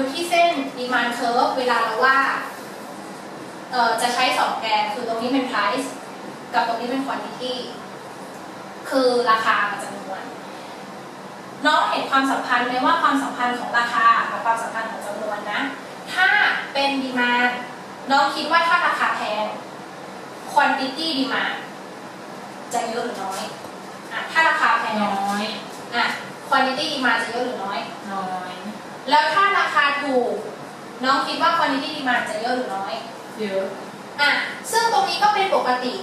ดูที่เส้น demand curve เวลาเราว่าดเอ่อจะใช้สองแกนคือตรงนี้เป็น price กับตรงนี้เป็น quantity คือราคากับจำนวน น้องเห็นความสัมพันธ์ไหมว่าความสัมพันธ์ของราคากับความสัมพันธ์ของจำนวนนะ ถ้าเป็น demand น้องคิดว่าถ้าราคาแพง quantity demand จะเยอะหรือน้อยอะถ้าราคาแพงน้อยอะ quantity demand จะเยอะหรือน้อย น้อย แล้วถ้าราคาถูก น้องคิดว่า quantity demand จะเยอะหรือน้อย เยอะ อะ ซึ่งตรงนี้ก็เป็นปกติ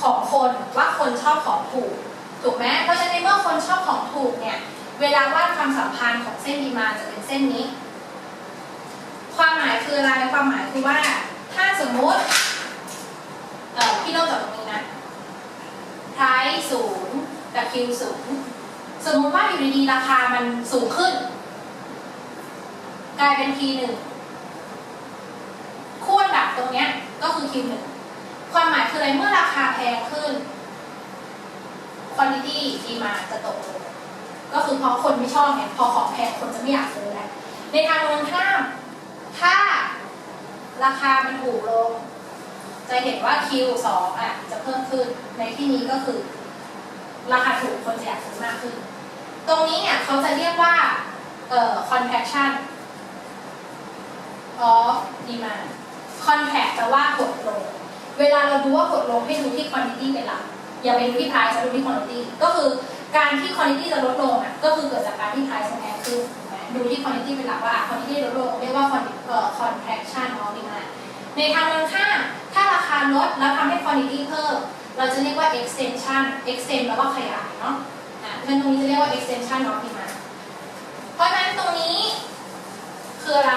ของคนว่าคนชอบของถูก ถูกไหมเพราะฉะนั้นเมื่อคนชอบของถูกเนี่ย เวลาวาดความสัมพันธ์ของเส้นดีมาจะเป็นเส้นนี้ ความหมายคืออะไร ความหมายคือว่า ถ้าสมมุติ เอ่อ พี่เริ่มจากตรงนี้นะ price ศูนย์กับ Q ศูนย์สมมุติว่าอยู่ดีๆราคามันสูงขึ้น กลายเป็น P หนึ่งขั้วดับตรงเนี้ยก็คือ Q1 ความหมายคืออะไรเมื่อราคาแพงขึ้น quantity demand จะตกลงก็คือเพราะคนไม่ชอบไงพอของแพงคนจะไม่อยากซื้อแล้วในทางตรงข้าม ถ้าราคามันถูกลง จะเห็นว่า Q2 อะจะเพิ่มขึ้นในที่นี้ก็คือ ราคาถูกคนจะอยากซื้อมากขึ้น ตรงนี้เนี่ยเขาจะเรียกว่าเอ่อ contraction of demand contract แปลว่าหดลง เวลาเราดูว่าหดลงให้ดูที่ quantity เป็นหลัก อย่าไปดูที่ price ดูที่ quantity ก็คือการที่ quantity จะลดลงอะก็คือเกิดจากการที่ price มันแพงขึ้นดูที่ quantity เป็นหลักว่าอะ quantity ลดลงเรียกว่า contraction of demand ในทางตรงข้ามถ้าราคาลดแล้วทำให้ quantity เพิ่มเราจะเรียกว่า extension extend แปลว่าขยายเนาะอะเพราะฉะนั้นตรงนี้จะเรียกว่า extension of demand เพราะฉะนั้นตรงนี้คืออะไร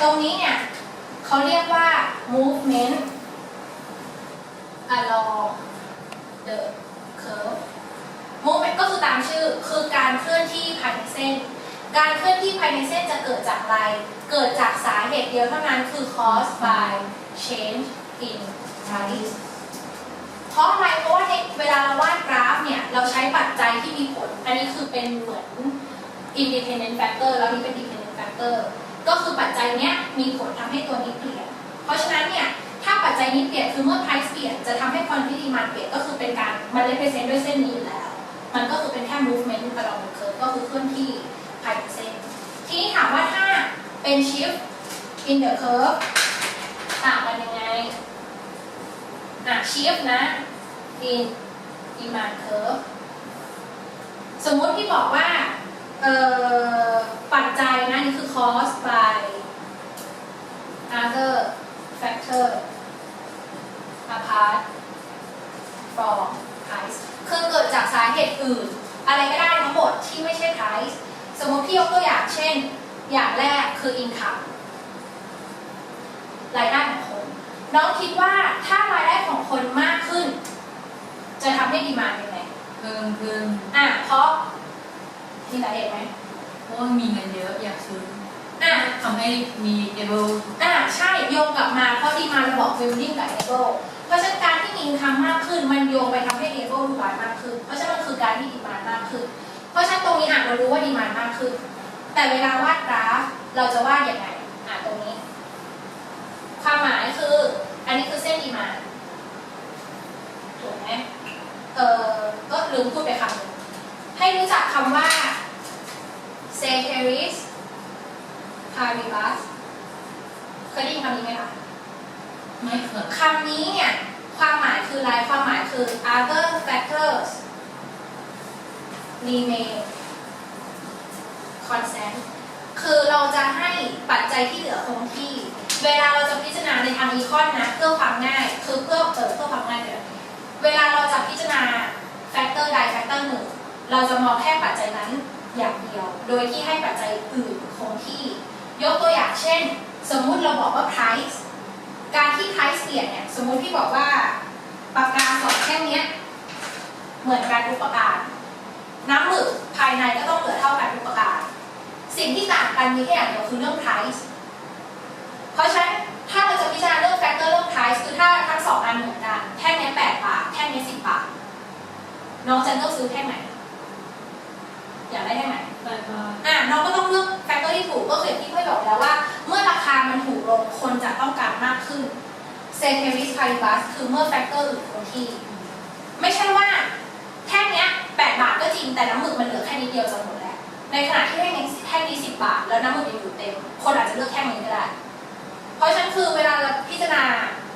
ตรงนี้เนี่ยเขาเรียกว่า movement along the curve movement ก็คือตามชื่อคือการเคลื่อนที่ภายในเส้น การเคลื่อนที่ภายในเส้นจะเกิดจากอะไร เกิดจากสาเหตุเดียวเท่านั้นคือ caused by change in price เพราะอะไรเพราะว่าในเวลาเราวาดกราฟเนี่ย เราใช้ปัจจัยที่มีผล อันนี้คือเป็นเหมือน independent factor แล้วนี่เป็น dependent factor ก็คือปัจจัยเนี้ยมีผลทำให้ตัวนี้เปลี่ยน เพราะฉะนั้นเนี่ยถ้าปัจจัยนี้เปลี่ยนคือเมื่อ price เปลี่ยนจะทำให้ quantity demand เปลี่ยนก็คือเป็นการมัน represent ด้วยเส้นนี้อยู่แล้ว มันก็คือเป็นแค่ movement along the curve ก็คือเคลื่อนที่ภายในเส้น ทีนี้ถามว่าถ้าเป็น shift in the curve ต่างกันยังไงอะ shift นะ in demand curve สมมุติที่บอกว่า ปัจจัยนะนี่คือ caused by other factor apart from price คือเกิดจากสาเหตุอื่น อะไรก็ได้ทั้งหมดที่ไม่ใช่ price สมมติพี่ยกตัวอย่างเช่น อย่างแรกคือ income รายได้ของคน น้องคิดว่าถ้ารายได้ของคนมากขึ้น จะทำให้ดีมานยังไงเพิ่มขึ้นอะเพราะ มีสาเหตุไหมเพราะว่ามีเงินเยอะอยากซื้ออะ ทำให้มี able อ่าใช่โยงกลับมาเพราะดีมาเราบอก building กับ able เพราะฉะนั้นการที่มี income มากขึ้น มันโยงไปทำให้ able ดูหวานมากขึ้น เพราะฉะนั้นมันคือการที่ดีมามากขึ้น เพราะฉะนั้นตรงนี้อะเรารู้ว่าดีมามากขึ้น แต่เวลาวาดกราฟเราจะวาดยังไงอะตรงนี้ ความหมายคือ อันนี้คือเส้นดีมาถูกไหมเออก็ลืมพูดไปคำหนึง ให้รู้จักคำว่า ceteris paribus เคยได้ยินคำนี้ไหมคะ ไม่เคยคำนี้เนี่ย ความหมายคืออะไร ความหมายคือ other factors remain constant คือเราจะให้ปัจจัยที่เหลือคงที่ เวลาเราจะพิจารณาในทางอีคอนนะ เพื่อความง่าย คือเพื่อเออเพื่อความง่ายเลยเวลาเราจะพิจารณา factor ใด factor หนึ่ง เราจะมองแค่ปัจจัยนั้นอย่างเดียว โดยที่ให้ปัจจัยอื่นคงที่ ยกตัวอย่างเช่น สมมุติเราบอกว่า price การที่ price เปลี่ยนเนี่ยสมมุติพี่บอกว่าปากกาสองแท่งนี้เหมือนกันทุกประการ น้ำหมึกภายในก็ต้องเหลือเท่ากันทุกประการ สิ่งที่ต่างกันมีแค่อย่างเดียวคือเรื่อง price เพราะฉะนั้นถ้าเราจะพิจารณาเรื่อง factor เรื่อง price คือถ้าทั้งสองอันเหมือนกัน แท่งนี้แปดบาท แท่งนี้สิบบาท น้องจะเลือกซื้อแท่งไหน อยากได้แท่ไหนแต่าอะน้องก็ต้องเลือก factor กเตอร์ที่ถูกก็คืออย่างที่พี่บอกแล้วว่า เมื่อราคามันถูกลงคนจะต้องการมากขึ้นเซเทวิสพาริบัสคือเมื่อแฟกเตอร์อื่นคงที่ ไม่ใช่ว่าแท่งเนี้ย8บาทก็จริงแต่น้ำหมึกมันเหลือแค่นิดเดียวจะหมดแล้ว ในขณะที่แท่งนี้แท่งนี้10บาท แล้วน้ำหมึกยังอยู่เต็ม คนอาจจะเลือกแท่งนี้ก็ได้ เพราะฉะนั้นคือเวลาเราพิจารณา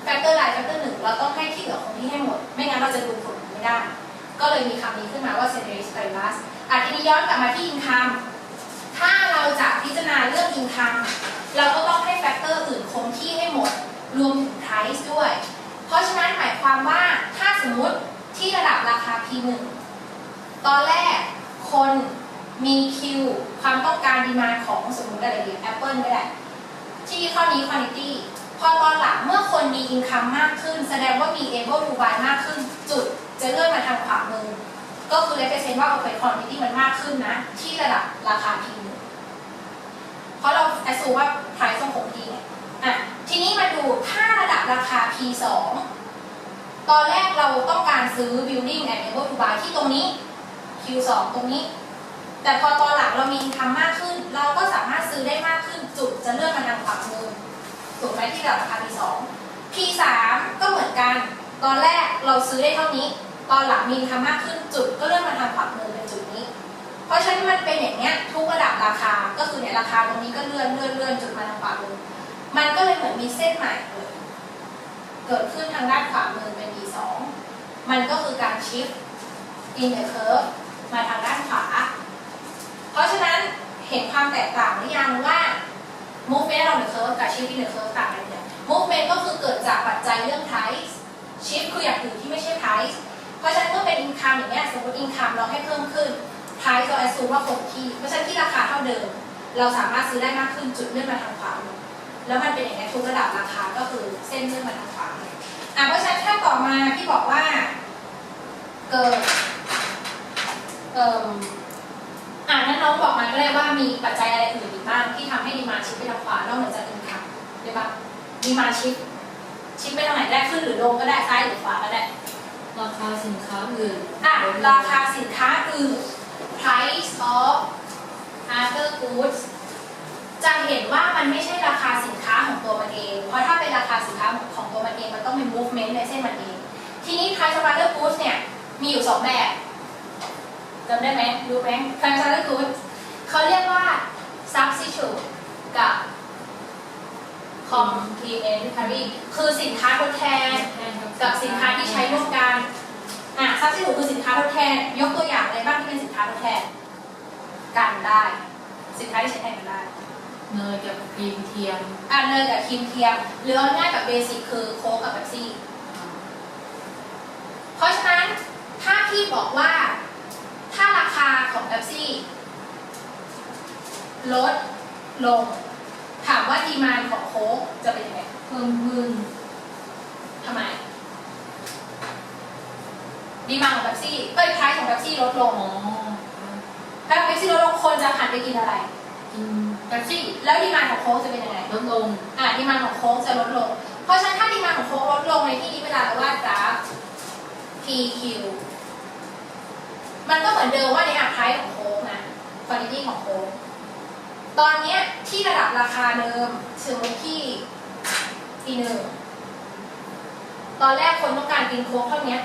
แฟกเตอร์ใดแฟกเตอร์หนึ่งเราต้องให้ที่เหลือคงที่ให้หมด ไม่งั้นเราจะดูผลไม่ได้ ก็เลยมีคำนี้ขึ้นมาว่า c e n t r i s p a r i b u s อะทีนี้ย้อนกลับมาที่ income ถ้าเราจะพิจารณาเรื่อง income เราก็ต้องให้แฟกเตอร์อื่นคงที่ให้หมด รวมถึง price ด้วย เพราะฉะนั้นหมายความว่าถ้าสมมติที่ระดับราคา P1 ตอนแรกคนมีคิวความต้องการดีมาของสมมติอะไรดี Apple ก็ได้ ที่ข้อนี้ quantity พอตอนหลังเมื่อคนมี income มากขึ้น แสดงว่ามี able to buy มากขึ้นจุด จะเลื่อนมาทางขวามือ ก็คือ represent ว่า open quantity มันมากขึ้นนะ ที่ระดับราคา P หนึ่งเพราะเรา assume ว่า price ต้องคงที่ไงอะทีนี้มาดูถ้าระดับราคา P 2 ตอนแรกเราต้องการซื้อ building and able to buy ที่ตรงนี้ Q 2 ตรงนี้ แต่พอตอนหลังเรามี income มากขึ้น เราก็สามารถซื้อได้มากขึ้นจุดจะเลื่อนมาทางขวามือถูกไหมที่ระดับราคา P2 P3 ก็เหมือนกัน ตอนแรกเราซื้อได้เท่านี้ ตอนหลังมีคำมากขึ้นจุดก็เลื่อนมาทางขวามือเป็นจุดนี้ เพราะฉะนั้นมันเป็นอย่างเนี้ยทุกระดับราคาก็คือเนี่ยราคาตรงนี้ก็เลื่อนเลื่อนเลื่อนจุดมาทางขวามือมันก็เลยเหมือนมีเส้นใหม่เลยเกิดขึ้นทางด้านขวามือเป็น P2 มันก็คือการ shift in the curve มาทางด้านขวา เพราะฉะนั้นเห็นความแตกต่างหรือยังว่า movement along the curve กับ shift in the curve ต่างกันเนี่ย movement ก็คือเกิดจากปัจจัยเรื่อง price shift คืออย่างอื่นที่ไม่ใช่ price เพราะฉะนั้นเมื่อเป็น income อย่างเงี้ยสมมติ income เราให้เพิ่มขึ้น price เรา assume ว่าคงที่ เพราะฉะนั้นที่ราคาเท่าเดิม เราสามารถซื้อได้มากขึ้นจุดเลื่อนมาทางขวาแล้วมันเป็นอย่างนี้ทุกระดับราคาก็คือเส้นเลื่อนมาทางขวาอะเพราะฉะนั้นถ้าต่อมาที่บอกว่าเกิดเอ่ออ่านั้นน้องบอกมาก็ได้ว่ามีปัจจัยอะไรอื่นอีกบ้างที่ทำให้ดีมาชิปไปทางขวานอกเหนือจากอินคัมได้ปะดีมาชิปชิปไปทางไหนได้ขึ้นหรือลงก็ได้ซ้ายหรือขวาก็ได้ ราคาสินค้าอื่นอะราคาสินค้าอื่น price of other goods จะเห็นว่ามันไม่ใช่ราคาสินค้าของตัวมันเอง เพราะถ้าเป็นราคาสินค้าของตัวมันเองมันต้องเป็น movement ในเส้นมันเอง ทีนี้ price of other goods เนี่ยมีอยู่สองแบบจำได้ไหมรู้ไหม price of other goods เขาเรียกว่า substitute กับ complementary คือสินค้าทดแทน กับสินค้าที่ใช้ร่วมกันอะซับซิ t ูคือสินค้าทดแทน ยกตัวอย่างอะไรบ้างที่เป็นสินค้าทดแทน กันได้ สินค้าที่ใช้แทนกันได้ เนยกับครีมเทียมอะเนยกับครีมเทียม หรือเอาง่ายแบบเบสิกคือโค้กกับเบปซี่ เพราะฉะนั้นถ้าพี่บอกว่าถ้าราคาของเบปซี่ ลดลง ถามว่าดีมานของโค้กจะเป็นยังไง เพิ่มขึ้น ทำไม ดีมานของเบปซี่เอ้ยไพรซ์ของเบปซี่ลดลงอ๋อถ้าเบปซี่ลดลงคนจะหันไปกินอะไรกินแป๊บซี่แล้วดีมานของโค้กจะเป็นยังไงลดลงอะดีมานของโค้กจะลดลง เพราะฉะนั้นถ้าดีมานของโค้กลดลงในที่นี้เวลาเราวาดกราฟ PQ มันก็เหมือนเดิมว่าในอัพไพรซ์ของโค้กนะคุณภาพของโค้กตอนเนี้ยที่ระดับราคาเดิมถึงที่ทีหนึ่งตอนแรกคนต้องการกินโค้กเท่านี้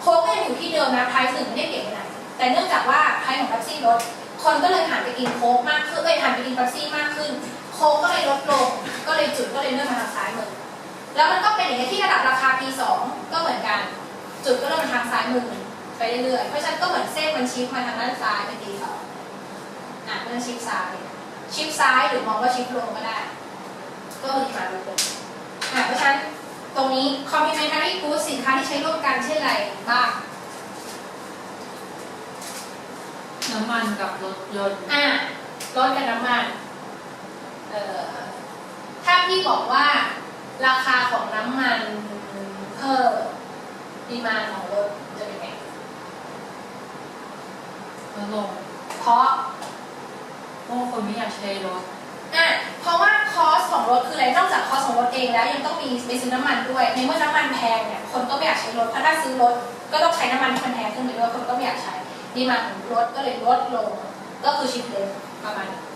โค้กก็ยังอยู่ที่เดิมนะไพรซ์หนึ่งไม่ได้เปลี่ยนไปไหนแต่เนื่องจากว่าไพรซ์ของเป๊ปซี่ลดคนก็เลยหันไปกินโค้กมากขึ้นเอ้ยหันไปกินเป๊ปซี่มากขึ้น โค้กก็เลยลดลง ก็เลยจุดก็เลยเลื่อนมาทางซ้ายมือแล้วมันก็เป็นอย่างนี้ที่ระดับราคา P2 ก็เหมือนกัน จุดก็เลื่อนมาทางซ้ายมือไปเรื่อยๆเพราะฉะนั้นก็เหมือนเส้นมันชิปมาทางด้านซ้ายเป็น P2 อะมันชิปซ้ายชิปซ้ายหรือมองว่าชิปลงก็ได้ ก็คือขาลงอะเพราะฉะนั้น ตรงนี้ complementary goods สินค้าที่ใช้ร่วมกันเช่นอะไรบ้าง น้ำมันกับรถยนต์อะรถกับน้ำมันเอ่อถ้าพี่บอกว่าราคาของน้ำมันเพิ่มดีมานของรถจะเป็นไงลดลงเพราะเพราะว่าคนไม่อยากใช้รถอะเพราะว่าค อสของรถคืออะไร นอกจากคอสของรถเองแล้วยังต้องมีไปซื้อน้ำมันด้วย ในเมื่อน้ำมันแพงเนี่ยคนก็ไม่อยากใช้รถ เพราะถ้าซื้อรถก็ต้องใช้น้ำมันที่มันแพงขึ้นไปด้วยคนก็ไม่อยากใช้ดีมาของรถก็เลยลดลง ก็คือชิปเลยประมาณนี้